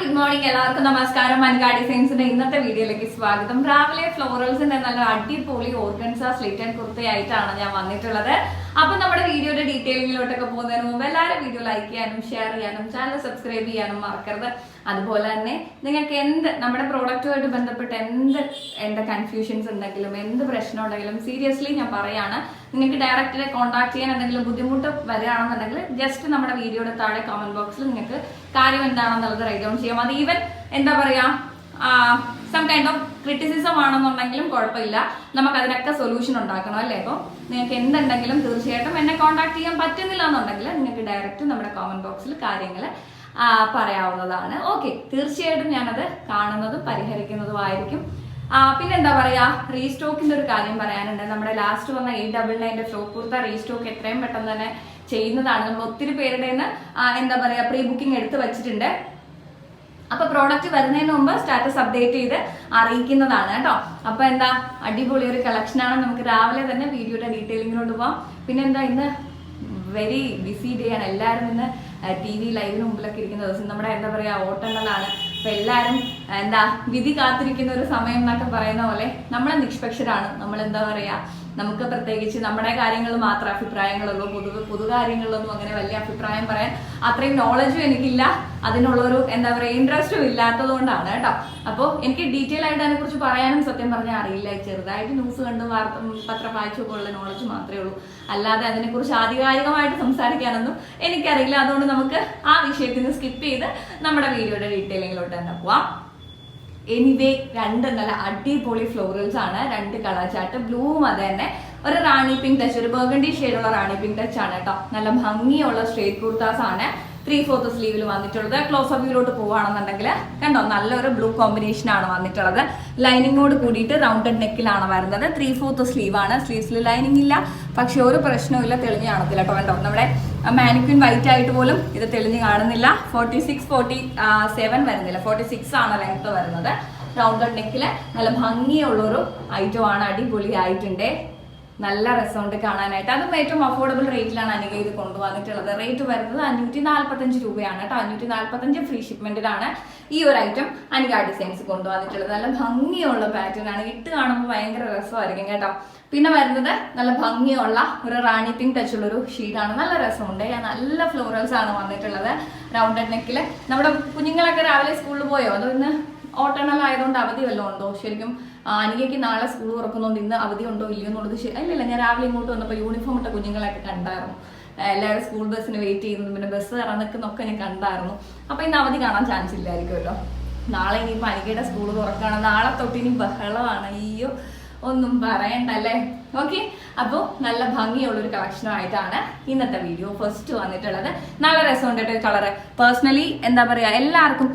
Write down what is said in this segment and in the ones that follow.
Good morning എല്ലാവർക്കും നമസ്കാരം. മൻകാ ഡിസൈൻസിന്റെ ഇന്നത്തെ വീഡിയോയിലേക്ക് സ്വാഗതം. രാവിലെ ഫ്ലോറൽസിന്റെ നല്ല അടിപൊളി ഓർഗൻസ സ്ലിറ്റ് ആൻഡ് കുർത്തയായിട്ടാണ് ഞാൻ വന്നിട്ടുള്ളത്. അപ്പൊ നമ്മുടെ വീഡിയോയുടെ ഡീറ്റെയിലിങ്ങിലോട്ടൊക്കെ പോകുന്നതിന് മുമ്പ് എല്ലാവരും വീഡിയോ ലൈക്ക് ചെയ്യാനും ഷെയർ ചെയ്യാനും ചാനൽ സബ്സ്ക്രൈബ് ചെയ്യാനും മറക്കരുത്. അതുപോലെ തന്നെ നിങ്ങൾക്ക് എന്ത് നമ്മുടെ പ്രോഡക്റ്റുമായിട്ട് ബന്ധപ്പെട്ട് എന്ത് എന്താ കൺഫ്യൂഷൻസ് ഉണ്ടെങ്കിലും എന്ത് പ്രശ്നം ഉണ്ടെങ്കിലും സീരിയസ്ലി ഞാൻ പറയാണ്. നിങ്ങൾക്ക് ഡയറക്റ്റ് കോൺടാക്ട് ചെയ്യാൻ എന്തെങ്കിലും ബുദ്ധിമുട്ട് വരികയാണെന്നുണ്ടെങ്കിൽ ജസ്റ്റ് നമ്മുടെ വീഡിയോയുടെ താഴെ കമന്റ് ബോക്സിൽ നിങ്ങൾക്ക് കാര്യം എന്താണെന്നുള്ളത് റൈറ്റ് ഡൗൺ ചെയ്യാം. അത് ഈവൻ എന്താ പറയാ സം കൈൻഡ് ഓഫ് ക്രിറ്റിസിസം ആണെന്നുണ്ടെങ്കിലും കുഴപ്പമില്ല. നമുക്ക് അതിനൊക്കെ സൊല്യൂഷൻ ഉണ്ടാക്കണം അല്ലേ? അപ്പോൾ നിങ്ങൾക്ക് എന്തുണ്ടെങ്കിലും തീർച്ചയായിട്ടും എന്നെ കോൺടാക്ട് ചെയ്യാൻ പറ്റുന്നില്ല എന്നുണ്ടെങ്കിൽ നിങ്ങൾക്ക് ഡയറക്റ്റ് നമ്മുടെ കോമന്റ് ബോക്സിൽ കാര്യങ്ങൾ പറയാവുന്നതാണ്. ഓക്കെ തീർച്ചയായിട്ടും ഞാനത് കാണുന്നതും പരിഹരിക്കുന്നതുമായിരിക്കും പിന്നെ പിന്നെന്താ പറയാ? റീസ്റ്റോക്കിന്റെ ഒരു കാര്യം പറയാനുണ്ട്. നമ്മുടെ ലാസ്റ്റ് വന്ന എയ്റ്റ് ഡബിൾ നയന്റെ ഫ്രോക്ക് കുർത്ത റീസ്റ്റോക്ക് എത്രയും പെട്ടെന്ന് തന്നെ ചെയ്യുന്നതാണ്. നമ്മൾ ഒത്തിരി പേരുടെ എന്താ പറയാ പ്രീ ബുക്കിംഗ് എടുത്ത് വെച്ചിട്ടുണ്ട്. അപ്പൊ പ്രോഡക്റ്റ് വരുന്നതിന് മുമ്പ് സ്റ്റാറ്റസ് അപ്ഡേറ്റ് ചെയ്ത് അറിയിക്കുന്നതാണ് കേട്ടോ. അപ്പൊ എന്താ? അടിപൊളി ഒരു കളക്ഷൻ ആണ്. നമുക്ക് രാവിലെ തന്നെ വീഡിയോയുടെ ഡീറ്റെയിലിങ്ങിലോട്ട് പോവാം. പിന്നെ എന്താ ഇന്ന് വെരി ബിസി ഡേ ആണ്. എല്ലാവരും ഇന്ന് ടി വി ലൈവിന് മുമ്പിലൊക്കെ ഇരിക്കുന്ന ദിവസം. നമ്മുടെ എന്താ പറയാ ഓട്ടങ്ങളാണ്. അപ്പൊ എല്ലാവരും എന്താ വിധി കാത്തിരിക്കുന്ന ഒരു സമയം എന്നൊക്കെ പറയുന്ന പോലെ നമ്മൾ നിഷ്പക്ഷരാണ്. നമ്മൾ എന്താ പറയാ നമുക്ക് പ്രത്യേകിച്ച് നമ്മുടെ കാര്യങ്ങൾ മാത്രം അഭിപ്രായങ്ങളുള്ളൂ. പൊതു പൊതു കാര്യങ്ങളിലൊന്നും അങ്ങനെ വലിയ അഭിപ്രായം പറയാൻ അത്രയും നോളജും എനിക്കില്ല. അതിനുള്ളൊരു എന്താ പറയുക ഇൻട്രസ്റ്റും ഇല്ലാത്തത് കൊണ്ടാണ് കേട്ടോ. അപ്പോൾ എനിക്ക് ഡീറ്റെയിൽ ആയിട്ട് അതിനെക്കുറിച്ച് പറയാനും സത്യം പറഞ്ഞാൽ അറിയില്ല. ചെറുതായിട്ട് ന്യൂസ് കണ്ട് വാർത്ത പത്രം വായിച്ചൊക്കെ ഉള്ള നോളജ് മാത്രമേ ഉള്ളൂ. അല്ലാതെ അതിനെക്കുറിച്ച് ആധികാരികമായിട്ട് സംസാരിക്കാനൊന്നും എനിക്കറിയില്ല. അതുകൊണ്ട് നമുക്ക് ആ വിഷയത്തിൽ നിന്ന് സ്കിപ്പ് ചെയ്ത് നമ്മുടെ വീഡിയോയുടെ ഡീറ്റെയിലിങ്ങിലോട്ട് തന്നെ പോവാം. എനിവേ രണ്ട് നല്ല അടിപൊളി ഫ്ലോറൽസ് ആണ്. രണ്ട് കളർ ചാർട്ട് ബ്ലൂവും അത് തന്നെ. ഒരു റാണി പിങ്ക് ടച്ച് ഒരു ബർഗണ്ടി ഷെയ്ഡുള്ള റാണി പിങ്ക് ടച്ച് ആണ് കേട്ടോ. നല്ല ഭംഗിയുള്ള സ്ട്രേറ്റ് കുർത്താസ് ആണ്. ത്രീ ഫോർത്ത് സ്ലീവിൽ വന്നിട്ടുള്ളത്. ക്ലോസ് ഓഫ് വ്യൂലോട്ട് പോവുകയാണെന്നുണ്ടെങ്കിൽ കണ്ടോ നല്ലൊരു ബ്ലൂ കോമ്പിനേഷൻ ആണ് വന്നിട്ടുള്ളത്. ലൈനിങ്ങോട് കൂടിയിട്ട് റൗണ്ടഡ് നെക്കിലാണ് വരുന്നത്. ത്രീ ഫോർത്ത് സ്ലീവ് ആണ്. സ്ലീവ്സിൽ ലൈനിങ് ഇല്ല. പക്ഷെ ഒരു പ്രശ്നവും തെളിഞ്ഞ് കാണത്തില്ല കേട്ടോ കണ്ടോ. നമ്മുടെ മാനിക്വിൻ വൈറ്റ് ആയിട്ട് പോലും ഇത് തെളിഞ്ഞു കാണുന്നില്ല. ഫോർട്ടി സിക്സ് ഫോർട്ടി സെവൻ വരുന്നില്ല. ഫോർട്ടി സിക്സ് ആണ് ലെങ്ത് വരുന്നത്. റൗണ്ടഡ് നെക്കിൽ നല്ല ഭംഗിയുള്ളൊരു ഐറ്റം ആണ് അടിപൊളി ആയിട്ടുണ്ട് നല്ല രസമുണ്ട് കാണാനായിട്ട്. അതും ഏറ്റവും അഫോർഡബിൾ റേറ്റിലാണ് അനുക ഇത് കൊണ്ടുവന്നിട്ടുള്ളത്. റേറ്റ് വരുന്നത് അഞ്ഞൂറ്റി നാല്പത്തഞ്ച് രൂപയാണ് കേട്ടോ. അഞ്ഞൂറ്റി നാല്പത്തഞ്ച് ഫ്രീ ഷിപ്മെന്റിലാണ് ഈ ഒരു ഐറ്റം അനുക ഡിസൈൻസ് കൊണ്ടുവന്നിട്ടുള്ളത്. നല്ല ഭംഗിയുള്ള പാറ്റേൺ ആണ്. ഇട്ട് കാണുമ്പോൾ ഭയങ്കര രസമായിരിക്കും കേട്ടോ. പിന്നെ വരുന്നത് നല്ല ഭംഗിയുള്ള ഒരു റാണി പിങ്ക് ഉള്ള ഒരു ഷീഡാണ് നല്ല രസമുണ്ട്. നല്ല ഫ്ലോറൽസ് ആണ് വന്നിട്ടുള്ളത്. റൗണ്ടഡ് നെക്കിൽ നമ്മുടെ കുഞ്ഞുങ്ങളൊക്കെ രാവിലെ സ്കൂളിൽ പോയോ? അതോ ഇന്ന് ഓട്ടണൽ ആയതുകൊണ്ട് അവധി വല്ലതും ഉണ്ടോ? ശരിക്കും അനിയയ്ക്ക് നാളെ സ്കൂൾ തുറക്കുന്നതുകൊണ്ട് ഇന്ന് അവധി ഉണ്ടോ ഇല്ലയോ എന്നുള്ളത് ഇല്ലില്ല ഞാൻ രാവിലെ ഇങ്ങോട്ട് വന്നപ്പോൾ യൂണിഫോം ഇട്ട കുഞ്ഞുങ്ങളെയൊക്കെ കണ്ടായിരുന്നു. എല്ലാവരും സ്കൂൾ ബസ്സിന് വെയിറ്റ് ചെയ്യുന്നതും പിന്നെ ബസ് നിൽക്കുന്നൊക്കെ ഞാൻ കണ്ടായിരുന്നു. അപ്പോൾ ഇന്ന് അവധി കാണാൻ ചാൻസ് ഇല്ലായിരിക്കുമല്ലോ. നാളെ ഇനിയിപ്പോൾ അനികയുടെ സ്കൂൾ തുറക്കുകയാണ് നാളെ തൊട്ട് ഇനി ബഹളമാണ്. അയ്യോ ഒന്നും പറയണ്ടല്ലേ? ഓക്കെ അപ്പോൾ നല്ല ഭംഗിയുള്ള ഒരു കളക്ഷനുമായിട്ടാണ് ഇന്നത്തെ വീഡിയോ ഫസ്റ്റ് വന്നിട്ടുള്ളത്. നല്ല രസമുണ്ട് കേട്ടോ കളറ് പേഴ്സണലി എന്താ പറയാ എല്ലാവർക്കും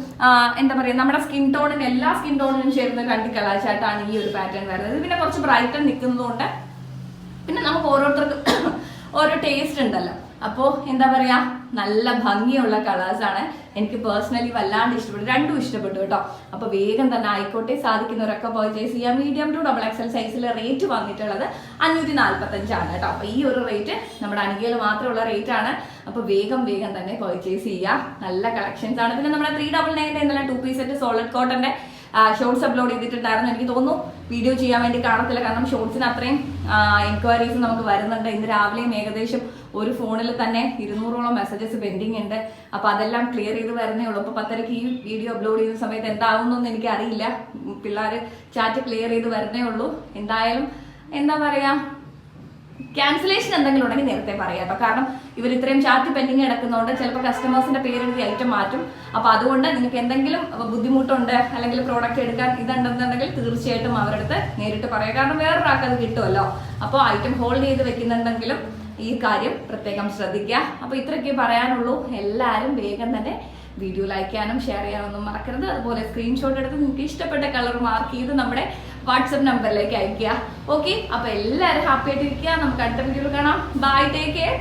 എന്താ പറയാ നമ്മുടെ സ്കിൻ ടോണിന് എല്ലാ സ്കിൻ ടോണിനും ചേരുന്ന രണ്ട് കളാച്ചായിട്ടാണ് ഈ ഒരു പാറ്റേൺ വരുന്നത്. പിന്നെ കുറച്ച് ബ്രൈറ്റൺ നിൽക്കുന്നതുകൊണ്ട് പിന്നെ നമുക്ക് ഓരോരുത്തർക്കും ഓരോ ടേസ്റ്റ് ഉണ്ടല്ലോ. അപ്പോൾ എന്താ പറയാ നല്ല ഭംഗിയുള്ള കളേഴ്സ് ആണ്. എനിക്ക് പേഴ്സണലി വല്ലാണ്ട് ഇഷ്ടപ്പെട്ടു. രണ്ടും ഇഷ്ടപ്പെട്ടു കേട്ടോ. അപ്പോൾ വേഗം തന്നെ ആയിക്കോട്ടെ. സാധിക്കുന്നവരൊക്കെ പർച്ചേസ് ചെയ്യാം. മീഡിയം ടു ഡബിൾ എക്സൽ സൈസിൽ റേറ്റ് വന്നിട്ടുള്ളത് അഞ്ഞൂറ്റി നാൽപ്പത്തഞ്ചാണ് കേട്ടോ. അപ്പോൾ ഈ ഒരു റേറ്റ് നമ്മുടെ അണികയിൽ മാത്രമുള്ള റേറ്റ് ആണ്. അപ്പൊ വേഗം വേഗം തന്നെ പർച്ചേസ് ചെയ്യുക നല്ല കളക്ഷൻസ് ആണ്. പിന്നെ നമ്മുടെ ത്രീ ഡബിൾ നയന്റെ ഇന്നലെ ടു പീസ് സെറ്റ് സോളിഡ് കോട്ടന്റെ ഷോർട്സ് അപ്ലോഡ് ചെയ്തിട്ടുണ്ടായിരുന്നു. എനിക്ക് തോന്നുന്നു വീഡിയോ ചെയ്യാൻ വേണ്ടി കാണത്തില്ല. കാരണം ഷോർട്സിന് അത്രയും എൻക്വയറീസ് നമുക്ക് വരുന്നുണ്ട്. ഇന്ന് രാവിലെയും ഏകദേശം ഒരു ഫോണിൽ തന്നെ ഇരുന്നൂറോളം മെസ്സേജസ് പെൻഡിങ് ഉണ്ട്. അപ്പൊ അതെല്ലാം ക്ലിയർ ചെയ്ത് വരുന്നേ ഉള്ളൂ. അപ്പൊ പത്തരയ്ക്ക് ഈ വീഡിയോ അപ്ലോഡ് ചെയ്യുന്ന സമയത്ത് എന്താവുന്നൊന്നും എനിക്ക് അറിയില്ല പിള്ളേർ ചാറ്റ് ക്ലിയർ ചെയ്ത് വരുന്നേ ഉള്ളൂ. എന്തായാലും എന്താ പറയാ ക്യാൻസലേഷൻ എന്തെങ്കിലും ഉണ്ടെങ്കിൽ നേരത്തെ പറയാം കേട്ടോ. കാരണം ഇവർ ഇത്രയും ചാറ്റ് പെൻഡിങ് കിടക്കുന്നതുകൊണ്ട് ചിലപ്പോൾ കസ്റ്റമേഴ്സിന്റെ പേരെഴുതി ഐറ്റം മാറ്റും. അപ്പൊ അതുകൊണ്ട് നിങ്ങൾക്ക് എന്തെങ്കിലും ബുദ്ധിമുട്ടുണ്ട് അല്ലെങ്കിൽ പ്രോഡക്റ്റ് എടുക്കാൻ ഇതുണ്ടെന്നുണ്ടെങ്കിൽ തീർച്ചയായിട്ടും അവരുടെ അടുത്ത് നേരിട്ട് പറയാം. കാരണം വേറൊരാൾക്ക് അത് കിട്ടുമല്ലോ. അപ്പോൾ ഐറ്റം ഹോൾഡ് ചെയ്ത് വെക്കുന്നുണ്ടെങ്കിലും ഈ കാര്യം പ്രത്യേകം ശ്രദ്ധിക്കുക. അപ്പോൾ ഇത്രയൊക്കെ പറയാനുള്ളൂ. എല്ലാവരും വേഗം തന്നെ വീഡിയോ ലൈക്ക് ചെയ്യാനും ഷെയർ ചെയ്യാനൊന്നും മറക്കരുത്. അതുപോലെ സ്ക്രീൻഷോട്ട് എടുത്ത് നിങ്ങൾക്ക് ഇഷ്ടപ്പെട്ട കളർ മാർക്ക് ചെയ്ത് നമ്മുടെ വാട്സപ്പ് നമ്പറിലേക്ക് അയക്കുക ഓക്കെ അപ്പൊ എല്ലാവരും ഹാപ്പി ആയിട്ടിരിക്കുക. നമുക്ക് അടുത്ത വീഡിയോയിൽ കാണാം. Bye take care